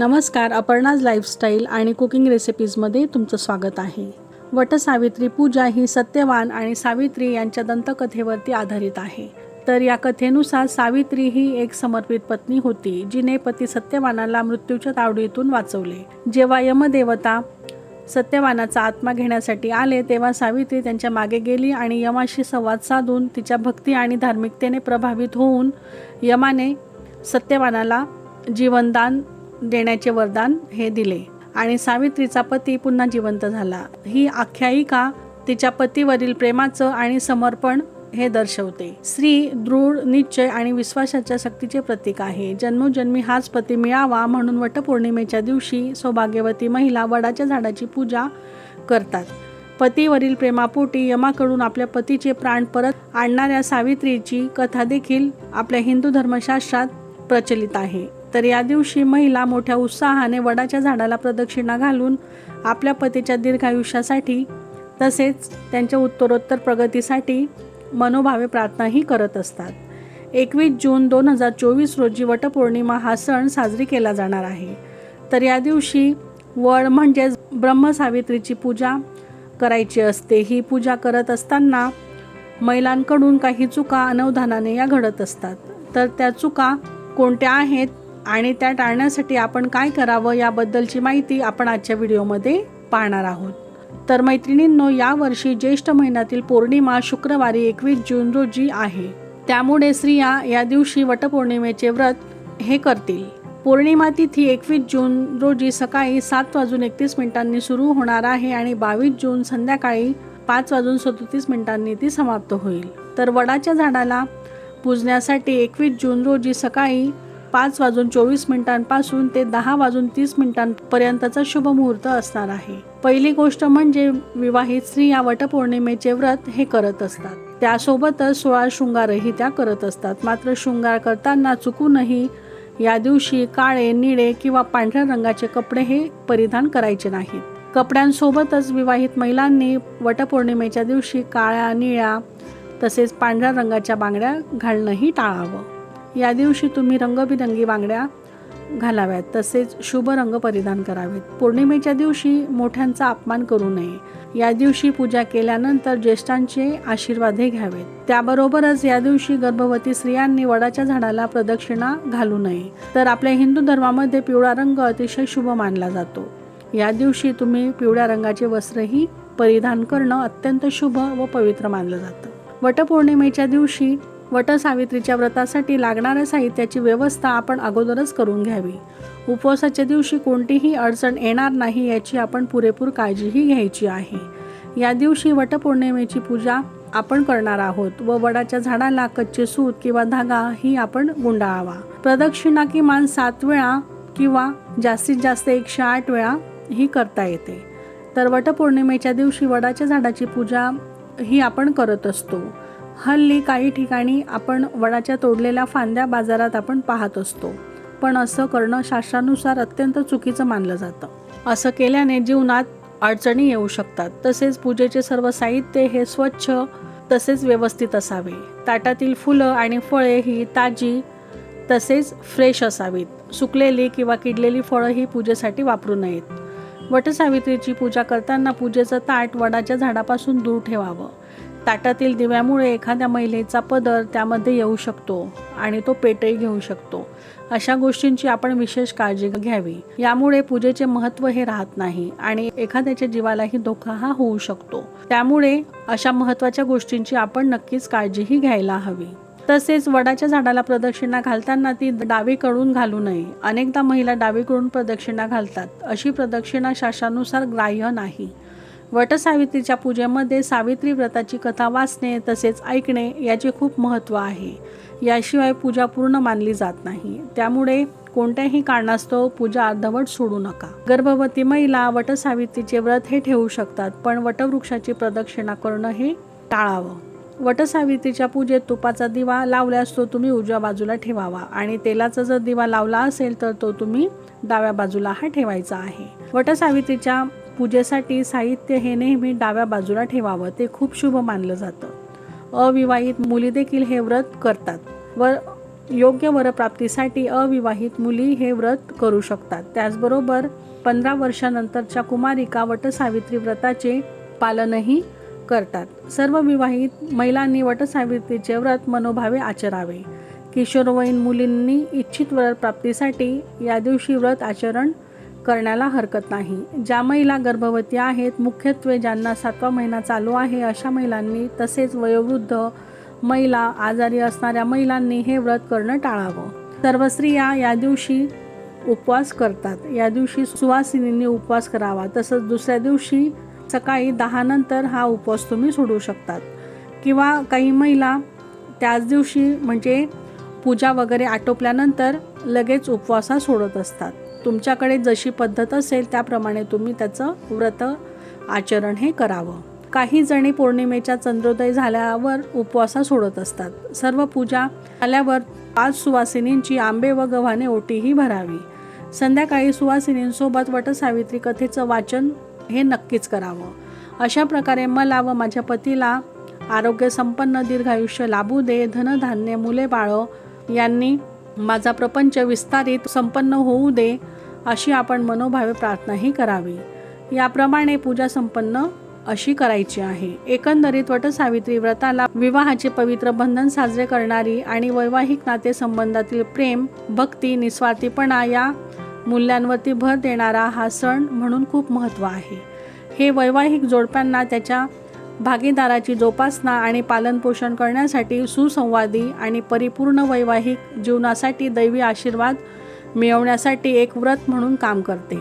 नमस्कार अपर्णाज लाईफस्टाईल आणि कुकिंग रेसिपीजमध्ये तुमचं स्वागत आहे. वटसावित्री पूजा ही सत्यवान आणि सावित्री यांच्या दंतकथेवरती आधारित आहे. तर या कथेनुसार सावित्री ही एक समर्पित पत्नी होती जिने पती सत्यवानाला मृत्यूच्या तावडीतून वाचवले. जेव्हा यमदेवता सत्यवानाचा आत्मा घेण्यासाठी आले तेव्हा सावित्री त्यांच्या मागे गेली आणि यमाशी संवाद साधून तिच्या भक्ती आणि धार्मिकतेने प्रभावित होऊन यमाने सत्यवानाला जीवनदान देण्याचे वरदान हे दिले. आणि सावित्रीचा पती पुन्हा जिवंत झाला. ही आख्यायिका तिच्या पतीवरील प्रेमाचं आणि समर्पण हे दर्शवते. स्त्री दृढ निश्चय आणि विश्वासाच्या शक्तीचे प्रतीक आहे. जन्मोजन्मी हाच पती मिळावा म्हणून वटपौर्णिमेच्या दिवशी सौभाग्यवती महिला वडाच्या झाडाची पूजा करतात. पतीवरील प्रेमापोटी यमाकडून आपल्या पतीचे प्राण परत आणणाऱ्या सावित्रीची कथा देखील आपल्या हिंदू धर्मशास्त्रात प्रचलित आहे. तर या दिवशी महिला मोठ्या उत्साहाने वडाच्या झाडाला प्रदक्षिणा घालून आपल्या पतीच्या दीर्घायुष्यासाठी तसेच त्यांच्या उत्तरोत्तर प्रगतीसाठी मनोभावे प्रार्थनाही करत असतात. एकवीस जून दोन हजार चोवीस रोजी वटपौर्णिमा हा सण साजरी केला जाणार आहे. तर या दिवशी वड म्हणजेच ब्रह्मसावित्रीची पूजा करायची असते. ही पूजा करत असताना महिलांकडून काही चुका अनवधानाने या घडत असतात. तर त्या चुका कोणत्या आहेत? आणि त्या टाळण्यासाठी आपण काय करावं याबद्दलची माहिती आपण आजच्या व्हिडिओमध्ये पाहणार आहोत. तर मैत्रिणींनो यावर्षी ज्येष्ठ महिन्यातील पौर्णिमा शुक्रवारी एकवीस जून रोजी आहे. त्यामुळे स्त्रिया या दिवशी वटपौर्णिमेचे व्रत हे करतील. पौर्णिमा तिथी एकवीस जून रोजी सकाळी सात वाजून एकतीस मिनिटांनी सुरू होणार आहे आणि बावीस जून संध्याकाळी पाच वाजून सदोतीस मिनिटांनी ती समाप्त होईल. तर वडाच्या झाडाला पूजण्यासाठी एकवीस जून रोजी सकाळी पाच वाजून चोवीस मिनिटांपासून ते दहा वाजून तीस मिनिटांपर्यंतचा शुभ मुहूर्त असणार आहे. पहिली गोष्ट म्हणजे विवाहित स्त्रिया वटपौर्णिमेचे व्रत हे करत असतात. त्यासोबतच सोळा शृंगारही त्या करत असतात. मात्र शृंगार करताना चुकूनही या दिवशी काळे निळे किंवा पांढऱ्या रंगाचे कपडे हे परिधान करायचे नाहीत. कपड्यांसोबतच विवाहित महिलांनी वटपौर्णिमेच्या दिवशी काळ्या निळ्या तसेच पांढऱ्या रंगाच्या बांगड्या घालणंही टाळावं. या दिवशी तुम्ही रंगबिरंगी बांगड्या घालाव्यात तसेच शुभ रंग परिधान करावेत. पौर्णिमेच्या दिवशी मोठ्यांचा अपमान करू नये. या दिवशी पूजा केल्यानंतर ज्येष्ठांचे आशीर्वादही घ्यावेत. त्याबरोबरच या दिवशी गर्भवती स्त्रियांनी वडाच्या झाडाला प्रदक्षिणा घालू नये. तर आपल्या हिंदू धर्मामध्ये पिवळा रंग अतिशय शुभ मानला जातो. या दिवशी तुम्ही पिवळ्या रंगाचे वस्त्रही परिधान करणं अत्यंत शुभ व पवित्र मानलं जातं. वटपौर्णिमेच्या दिवशी वटसावित्रीच्या व्रतासाठी लागणाऱ्या साहित्याची व्यवस्था आपण अगोदरच करून घ्यावी. उपवासाच्या दिवशी कोणतीही अडचण येणार नाही याची आपण पुरेपूर काळजीही घ्यायची आहे. या दिवशी वटपौर्णिमेची पूजा आपण करणार आहोत व वडाच्या झाडाला कच्चे सूत किंवा धागा ही आपण गुंडाळावा. प्रदक्षिणा किमान सात वेळा किंवा जास्तीत जास्त एकशे आठ वेळा ही करता येते. तर वटपौर्णिमेच्या दिवशी वडाच्या झाडाची पूजा ही आपण करत असतो. हल्ली काही ठिकाणी आपण वडाच्या तोडलेल्या फांद्या बाजारात आपण पाहत असतो. पण असं करणं शास्त्रानुसार अत्यंत चुकीचं मानलं जातं. असं केल्याने जीवनात अडचणी येऊ शकतात. तसेच पूजेचे सर्व साहित्य हे स्वच्छ तसेच व्यवस्थित असावे. ताटातील फुलं आणि फळे ही ताजी तसेच फ्रेश असावीत. सुकलेली किंवा किडलेली फळं ही पूजेसाठी वापरू नयेत. वटसावित्रीची पूजा करताना पूजेचं ताट वडाच्या झाडापासून दूर ठेवावं. ताटातील दिव्यामुळे एखाद्या महिलेचा पदर त्यामध्ये येऊ शकतो आणि तो पेटही घेऊ शकतो. अशा गोष्टींची आपण विशेष काळजी घ्यावी. यामुळे पूजेचे महत्त्व हे राहत नाही आणि एखाद्याच्या जीवालाही धोका हा होऊ शकतो. त्यामुळे अशा महत्त्वाच्या गोष्टींची आपण नक्कीच काळजीही घ्यायला हवी. तसेच वडाच्या झाडाला प्रदक्षिणा घालताना ती डावीकडून घालू नये. अनेकदा महिला डावीकडून प्रदक्षिणा घालतात. अशी प्रदक्षिणा शास्त्रानुसार ग्राह्य नाही. वटसावित्रीच्या पूजेमध्ये सावित्री व्रताची कथा वाचणे तसेच ऐकणे याचे खूप महत्त्व आहे. याशिवाय पूजा पूर्ण मानली जात नाही. त्यामुळे कोणत्याही कारणास्तव पूजा अर्धवट सोडू नका. गर्भवती महिला वटसावित्रीचे व्रत हे ठेवू शकतात पण वटवृक्षाची प्रदक्षिणा करणं हे टाळावं. वटसावित्रीच्या पूजेत तुपाचा दिवा लावल्यास तो तुम्ही उजव्या बाजूला ठेवावा आणि तेलाचा जर दिवा लावला असेल तर तो तुम्ही डाव्या बाजूला हा ठेवायचा आहे. वटसावित्रीच्या पूजेसाठी साहित्य हे नेहमी डाव्या बाजूला ठेवावं ते खूप शुभ मानलं जातं. अविवाहित मुली देखील हे व्रत करतात. व योग्य वरप्राप्तीसाठी अविवाहित मुली हे व्रत करू शकतात. त्याचबरोबर पंधरा वर्षानंतरच्या कुमारिका वटसावित्री व्रताचे पालनही करतात. सर्व विवाहित महिलांनी वटसावित्रीचे व्रत मनोभावे आचरावे. किशोरवयीन मुलींनी इच्छित वरप्राप्तीसाठी या दिवशी व्रत आचरण करण्याला हरकत नाही. ज्या महिला गर्भवती आहेत मुख्यत्वे ज्यांना सातवा महिना चालू आहे अशा महिलांनी तसेच वयोवृद्ध महिला आजारी असणाऱ्या महिलांनी हे व्रत करणं टाळावं. सर्व स्त्रिया या दिवशी उपवास करतात. या दिवशी सुवासिनींनी उपवास करावा. तसंच दुसऱ्या दिवशी सकाळी दहानंतर हा उपवास तुम्ही सोडू शकतात. किंवा काही महिला त्याच दिवशी म्हणजे पूजा वगैरे आटोपल्यानंतर लगेच उपवासा सोडत असतात. तुमच्याकडे जशी पद्धत असेल त्याप्रमाणे तुम्ही त्याचं व्रत आचरण हे करावं. काही जणी पौर्णिमेच्या चंद्रोदय झाल्यावर उपवासा सोडत असतात. सर्व पूजा झाल्यावर पाच सुवासिनींची आंबे व गव्हाणे ओटीही भरावी. संध्याकाळी सुवासिनींसोबत वटसावित्री कथेचं वाचन हे नक्कीच करावं. अशा प्रकारे मला व माझ्या पतीला आरोग्य संपन्न दीर्घायुष्य लाभू दे धनधान्य मुले बाळं यांनी माझा प्रपंच विस्तारित संपन्न होऊ दे अशी आपण मनोभावे प्रार्थनाही करावी. याप्रमाणे पूजा संपन्न अशी करायची आहे. एकंदरीत वटसावित्री व्रताला विवाहाचे पवित्र बंधन साजरे करणारी आणि वैवाहिक नातेसंबंधातील प्रेम भक्ती निस्वार्थीपणा या मूल्यांवरती भर देणारा हा सण म्हणून खूप महत्त्व आहे. हे वैवाहिक जोडप्यांना त्याच्या भागीदाराची जोपासना आणि पालनपोषण करण्यासाठी सुसंवादी आणि परिपूर्ण वैवाहिक जीवनासाठी दैवी आशीर्वाद मिळवण्यासाठी एक व्रत म्हणून काम करते.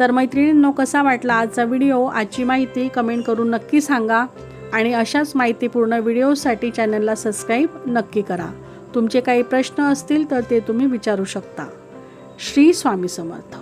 तर मैत्रिणींनो कसा वाटला आजचा व्हिडिओ? आजची माहिती कमेंट करून नक्की सांगा आणि अशाच माहितीपूर्ण व्हिडिओसाठी चॅनलला सबस्क्राईब नक्की करा. तुमचे काही प्रश्न असतील तर ते तुम्ही विचारू शकता. श्री स्वामी समर्थ.